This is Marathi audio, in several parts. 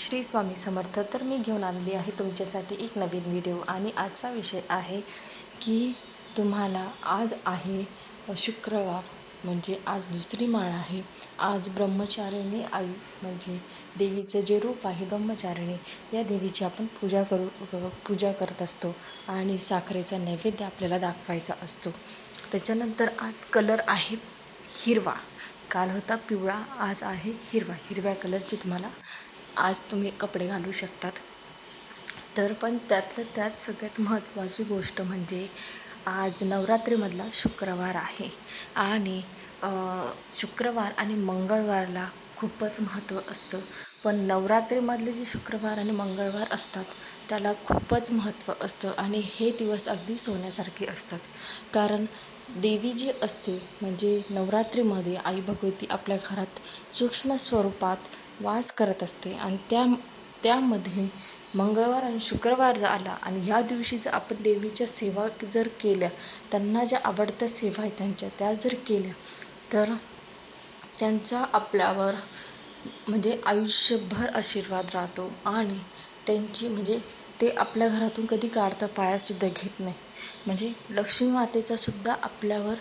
श्री स्वामी समर्थ तर मी घेऊन आलेली आहे तुमच्यासाठी एक नवीन व्हिडिओ. आणि आजचा विषय आहे की तुम्हाला आज आहे शुक्रवार म्हणजे आज दुसरी माळ आहे. आज ब्रह्मचारिणी आई म्हणजे देवीचं जे रूप आहे ब्रह्मचारिणी या देवीची आपण पूजा करू पूजा करत असतो आणि साखरेचा नैवेद्य आपल्याला दाखवायचा असतो. त्याच्यानंतर आज कलर आहे हिरवा. काल होता पिवळा आज आहे हिरवा. हिरव्या कलरची तुम्हाला आज तुम्ही कपडे घालू शकतात. तर पण त्यातलं त्यात सगळ्यात महत्त्वाची गोष्ट म्हणजे आज नवरात्रीमधला शुक्रवार आहे. आणि शुक्रवार आणि मंगळवारला खूपच महत्त्व असतं. पण नवरात्रीमधले जे शुक्रवार आणि मंगळवार असतात त्याला खूपच महत्त्व असतं आणि हे दिवस अगदी सोन्यासारखे असतात. कारण देवी जी असते म्हणजे नवरात्रीमध्ये आई भगवती आपल्या घरात सूक्ष्म स्वरूपात वास करत असते. आणि त्या त्यामध्ये मंगळवार आणि शुक्रवार जर आला आणि ह्या दिवशी जर आपण देवीच्या सेवा जर केल्या त्यांना ज्या आवडत्या सेवा आहेत त्यांच्या त्या जर केल्या तर त्यांचा आपल्यावर म्हणजे आयुष्यभर आशीर्वाद राहतो. आणि त्यांची म्हणजे ते आपल्या घरातून कधी काढता पायासुद्धा घेत नाही. म्हणजे लक्ष्मी मातेचा सुद्धा आपल्यावर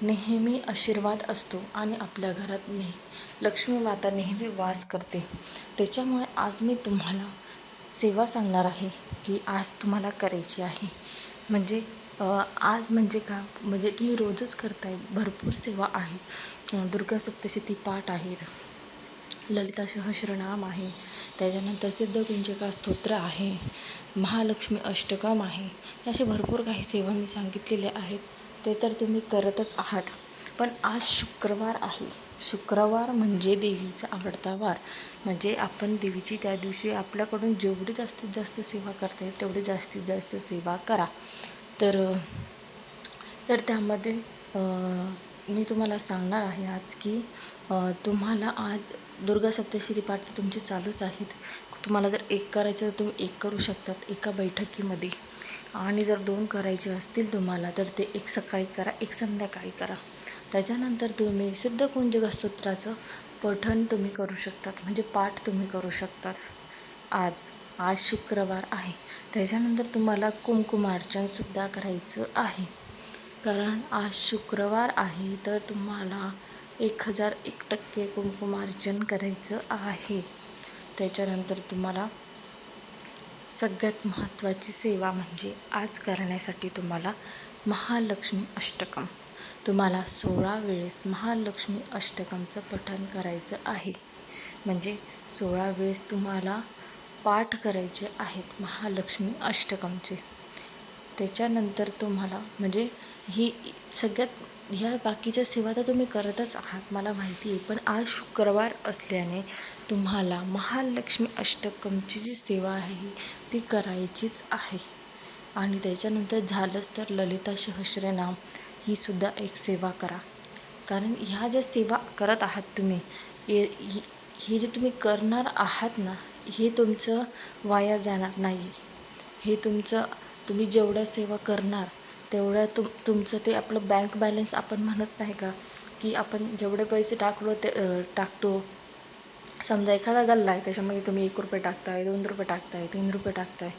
नेहमी आशीर्वाद असतो आणि आपल्या घरात नेह लक्ष्मी माता नेहमी वास करते. त्याच्यामुळे आज मी तुम्हाला सेवा सांगणार आहे की आज तुम्हाला करायची आहे. म्हणजे आज म्हणजे का? म्हणजे तुम्ही रोजच करताय भरपूर सेवा आहे. दुर्गा सप्तशती पाठ आहेत ललिता सहस्रनाम आहे. त्याच्यानंतर सिद्धकुंजिका स्तोत्र आहे. महालक्ष्मी अष्टकम आहे. असे भरपूर काही सेवा मी सांगितलेल्या आहेत. ते तर तुम्ही करतच आहात. पण आज शुक्रवार आहे. शुक्रवार म्हणजे देवीचा आवडता वार. म्हणजे आपण देवीची त्या दिवशी आपल्याकडून जेवढी जास्तीत जास्त सेवा करता येईल तेवढी जास्तीत जास्त सेवा करा. तर तर त्यामध्ये मी तुम्हाला सांगणार आहे आज की तुम्हाला आज दुर्गा सप्तशती पाठ तुमचे चालूच आहेत. तुम्हाला जर एक करायचं तर तुम्ही एक करू शकतात एका बैठकीमध्ये. आणि जर दोन करायचे असतील तुम्हाला तर ते एक सकाळी करा एक संध्याकाळी करा. त्याच्यानंतर तुम्ही सिद्धकुंजग स्तोत्राचं पठण तुम्ही करू शकतात म्हणजे पाठ तुम्ही करू शकतात. आज आज शुक्रवार आहे. त्याच्यानंतर तुम्हाला कुमकुमार्चनसुद्धा करायचं आहे. कारण आज शुक्रवार आहे तर तुम्हाला एक हजार एक टक्के कुमकुमार्चन करायचं आहे. त्याच्यानंतर तुम्हाला सगळ्यात महत्त्वाची सेवा म्हणजे आज करण्यासाठी तुम्हाला महालक्ष्मी अष्टकम. तुम्हाला सोळा वेळेस महालक्ष्मी अष्टकमचं पठण करायचं आहे. म्हणजे सोळा वेळेस तुम्हाला पाठ करायचे आहेत महालक्ष्मी अष्टकमचे. त्याच्यानंतर तुम्हाला म्हणजे ही सगळ्यात ह्या बाकीच्या सेवा तर तुम्ही करतच आहात मला माहिती आहे. पण आज शुक्रवार असल्याने तुम्हाला महालक्ष्मी अष्टकमची जी सेवा आहे ती करायचीच आहे. आणि त्याच्यानंतर झालंच तर ललिता सहस्रनाम ही सुद्धा एक सेवा करा. कारण ह्या ज्या सेवा करत आहात तुम्ही हे जे तुम्ही करणार आहात ना हे तुमचं वाया जाणार नाही. हे तुमचं तुम्ही जेवढ्या सेवा करणार तेवढ्या तुम तुमचं ते आपलं बँक बॅलन्स आपण म्हणत नाही का? की आपण जेवढे पैसे टाकलो ते टाकतो. समजा एखादा गल्ला आहे त्याच्यामध्ये तुम्ही एक रुपये टाकताय दोन रुपये टाकताय तीन रुपये टाकताय.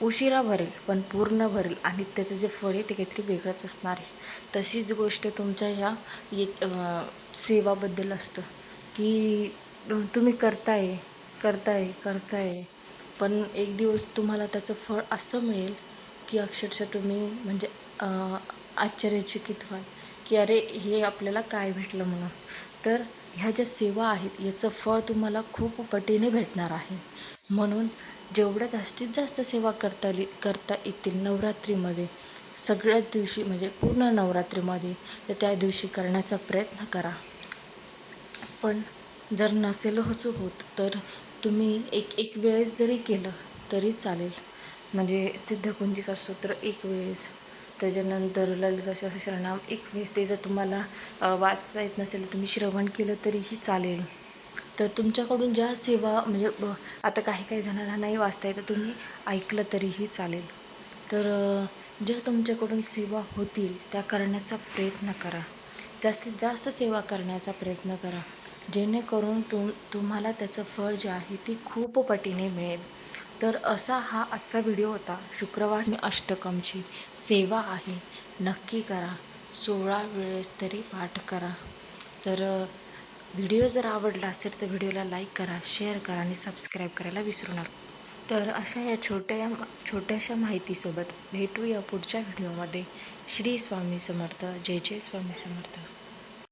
उशिरा भरेल पण पूर्ण भरेल आणि त्याचं जे फळ आहे ते काहीतरी वेगळंच असणार आहे. तशीच गोष्ट तुमच्या ह्या ये सेवाबद्दल असतं. की तुम्ही करताय करताय करताय. पण एक दिवस तुम्हाला त्याचं फळ असं मिळेल की अक्षरशः तुम्ही म्हणजे आश्चर्यचकित व्हाल की अरे हे आपल्याला काय भेटलं म्हणून? तर ह्या ज्या सेवा आहेत याचं फळ तुम्हाला खूप पटीने भेटणार आहे. म्हणून जेवढ्या जास्तीत जास्त सेवा करता करता येतील नवरात्रीमध्ये सगळ्याच दिवशी म्हणजे पूर्ण नवरात्रीमध्ये तर त्या दिवशी करण्याचा प्रयत्न करा. पण जर नसेल होत तर तुम्ही एक एक वेळेस जरी केलं तरी चालेल. म्हणजे सिद्धकुंजिका सूत्र एक वेळेस. त्याच्यानंतर ललिता सहस्रनाम एक ते जर तुम्हाला वाचता येत नसेल तर तुम्ही श्रवण केलं तरीही चालेल. तर तुमच्याकडून ज्या सेवा म्हणजे आता काही काही जणांना नाही वाचता येतं तुम्ही ऐकलं तरीही चालेल. तर ज्या तुमच्याकडून सेवा होतील त्या करण्याचा प्रयत्न करा. जास्तीत जास्त सेवा करण्याचा प्रयत्न करा. जेणेकरून तुम तुम्हाला त्याचं फळ जे आहे ती खूप पटीने मिळेल. तर असा हा आजचा व्हिडिओ होता. शुक्रवार अष्टकमची सेवा आहे. नक्की करा. सोळा वेळेस तरी पाठ करा. तर व्हिडिओ जर आवडला असेल तर व्हिडिओला लाईक करा शेअर करा आणि सबस्क्राईब करायला विसरू नका. तर अशा या छोट्या छोट्याशा माहितीसोबत भेटूया पुढच्या व्हिडिओमध्ये. श्री स्वामी समर्थ. जय जय स्वामी समर्थ.